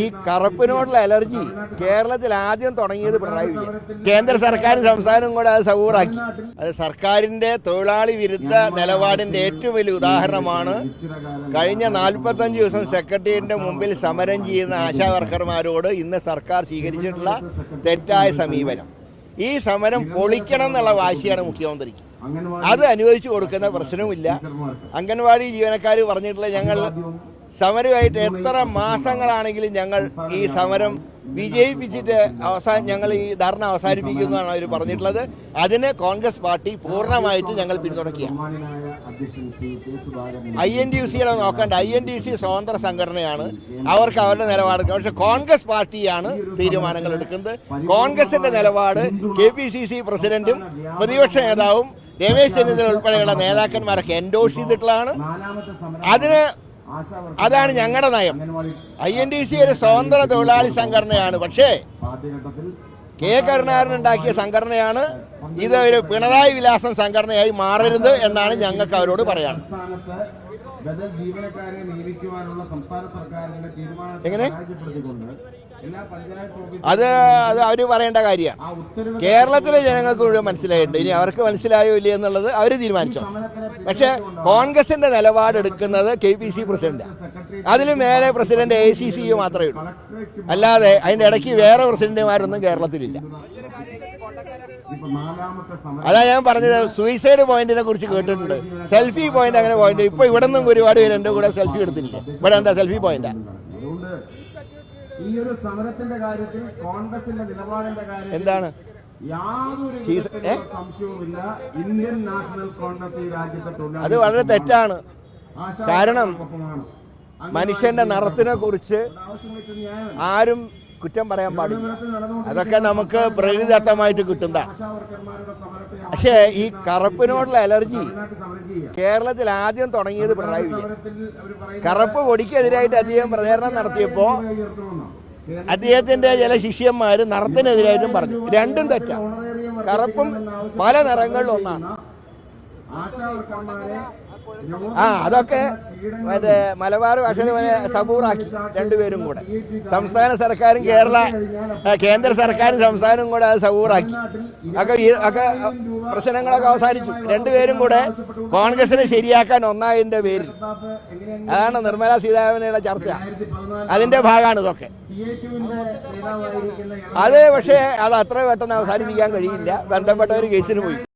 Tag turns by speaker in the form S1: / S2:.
S1: ഈ കറുപ്പിനോടുള്ള അലർജി കേരളത്തിൽ ആദ്യം തുടങ്ങിയത് പിണറായി വിജയൻ കേന്ദ്ര സർക്കാരും സംസ്ഥാനവും കൂടെ അത് സൗഹൃദാക്കി അത് സർക്കാരിന്റെ തൊഴിലാളി വിരുദ്ധ നിലപാടിന്റെ ഏറ്റവും വലിയ ഉദാഹരണമാണ് കഴിഞ്ഞ നാൽപ്പത്തഞ്ച് ദിവസം സെക്രട്ടേറിയറ്റിന്റെ മുമ്പിൽ സമരം ചെയ്യുന്ന ആശാ വർക്കർമാരോട് ഇന്ന് സർക്കാർ സ്വീകരിച്ചിട്ടുള്ള തെറ്റായ സമീപനം ഈ സമരം പൊളിക്കണം എന്നുള്ള വാശിയാണ് മുഖ്യമന്ത്രിക്ക് അത് അനുവദിച്ചു കൊടുക്കുന്ന പ്രശ്നവുമില്ല അംഗൻവാടി ജീവനക്കാർ പറഞ്ഞിട്ടുള്ള ഞങ്ങൾ സമരമായിട്ട് എത്ര മാസങ്ങളാണെങ്കിലും ഞങ്ങൾ ഈ സമരം വിജയിപ്പിച്ചിട്ട് അവസാന ഞങ്ങൾ ഈ ധർണ എന്നാണ് അവർ പറഞ്ഞിട്ടുള്ളത് അതിന് കോൺഗ്രസ് പാർട്ടി പൂർണ്ണമായിട്ട് ഞങ്ങൾ പിന്തുണയ്ക്കുക ഐ എൻ ഡി സിയുടെ നോക്കേണ്ട ഐ എൻ ഡി സി സ്വതന്ത്ര സംഘടനയാണ് അവർക്ക് അവരുടെ നിലപാട് പക്ഷെ കോൺഗ്രസ് പാർട്ടിയാണ് തീരുമാനങ്ങൾ എടുക്കുന്നത് കോൺഗ്രസിന്റെ നിലപാട് കെ പി സി സി പ്രസിഡന്റും പ്രതിപക്ഷ നേതാവും രമേശ് ചെന്നിത്തല ഉൾപ്പെടെയുള്ള നേതാക്കന്മാരൊക്കെ എൻഡോഴ്സ് ചെയ്തിട്ടുള്ളതാണ് അതിന് അതാണ് ഞങ്ങളുടെ നയം ഐ എൻ ഡി സി ഒരു സ്വതന്ത്ര തൊഴിലാളി സംഘടനയാണ് പക്ഷേ കെ കരുണാകരൻ ഉണ്ടാക്കിയ സംഘടനയാണ് ഇത് ഒരു പിണറായി വിലാസം സംഘടനയായി മാറരുത് എന്നാണ് ഞങ്ങൾക്ക് അവരോട് പറയാൻ ബദൽ ജീവനക്കാരെ നിയമിക്കുവാനുള്ള സംസ്ഥാന സർക്കാരിന്റെ തീരുമാനത്തിനെത്തിക്കൊണ്ട് പഞ്ചായത്ത് അത് അത് അവർ പറയേണ്ട കാര്യമാണ് കേരളത്തിലെ ജനങ്ങൾക്ക് മുഴുവൻ മനസ്സിലായിട്ടുണ്ട് ഇനി അവർക്ക് മനസ്സിലായോ ഇല്ലേ എന്നുള്ളത് അവർ തീരുമാനിച്ചോ പക്ഷെ കോൺഗ്രസിന്റെ നിലപാടെടുക്കുന്നത് കെ പി സി പ്രസിഡന്റ് അതിലും മേലെ പ്രസിഡന്റ് എ സി സി മാത്രമേ ഉള്ളൂ അല്ലാതെ അതിന്റെ ഇടയ്ക്ക് വേറെ പ്രസിഡന്റുമാരൊന്നും കേരളത്തിലില്ല അതാ ഞാൻ പറഞ്ഞത് സൂയിസൈഡ് പോയിന്റിനെ കുറിച്ച് കേട്ടിട്ടുണ്ട് സെൽഫി പോയിന്റ് അങ്ങനെ പോയിന്റ് ഇപ്പൊ ഇവിടെ നിന്നും ഒരുപാട് പേര് എൻ്റെ കൂടെ സെൽഫി എടുത്തില്ല ഇവിടെ എന്താ സെൽഫി പോയിന്റാ ഈ ഒരു സമരത്തിന്റെ കാര്യത്തിൽ കോൺഗ്രസിന്റെ നിലപാടിന്റെ എന്താണ് അത് വളരെ തെറ്റാണ് കാരണം മനുഷ്യന്റെ നടത്തിനെ കുറിച്ച് ആരും കുറ്റം പറയാൻ പാടില്ല അതൊക്കെ നമുക്ക് പ്രകൃതിദത്തമായിട്ട് കിട്ടുന്ന പക്ഷേ ഈ കറുപ്പിനോടുള്ള അലർജി കേരളത്തിൽ ആദ്യം തുടങ്ങിയത് പിണറായി വിജയൻ കറുപ്പ് കൊടിക്കെതിരായിട്ട് അദ്ദേഹം പ്രചരണം നടത്തിയപ്പോ അദ്ദേഹത്തിന്റെ ചില ശിഷ്യന്മാര് നിറത്തിനെതിരായിട്ടും പറഞ്ഞു രണ്ടും തെറ്റാണ് കറുപ്പും പല നിറങ്ങളിലൊന്നാണ് ഒന്നാണ് ആ അതൊക്കെ മറ്റേ മലബാർ ഭാഷയിൽ സബൂറാക്കി രണ്ടുപേരും കൂടെ സംസ്ഥാന സർക്കാരും കേരള കേന്ദ്ര സർക്കാരും സംസ്ഥാനവും കൂടെ അത് സബൂറാക്കി ഒക്കെ ഒക്കെ പ്രശ്നങ്ങളൊക്കെ അവസാനിച്ചു രണ്ടുപേരും കൂടെ കോൺഗ്രസിനെ ശരിയാക്കാൻ ഒന്നായതിന്റെ പേരിൽ അതാണ് നിർമ്മല സീതാരാമനുള്ള ചർച്ച അതിന്റെ ഭാഗമാണ് ഇതൊക്കെ അത് പക്ഷേ അത് അത്ര പെട്ടെന്ന് അവസാനിപ്പിക്കാൻ കഴിയില്ല ഒരു കേസിന് പോയി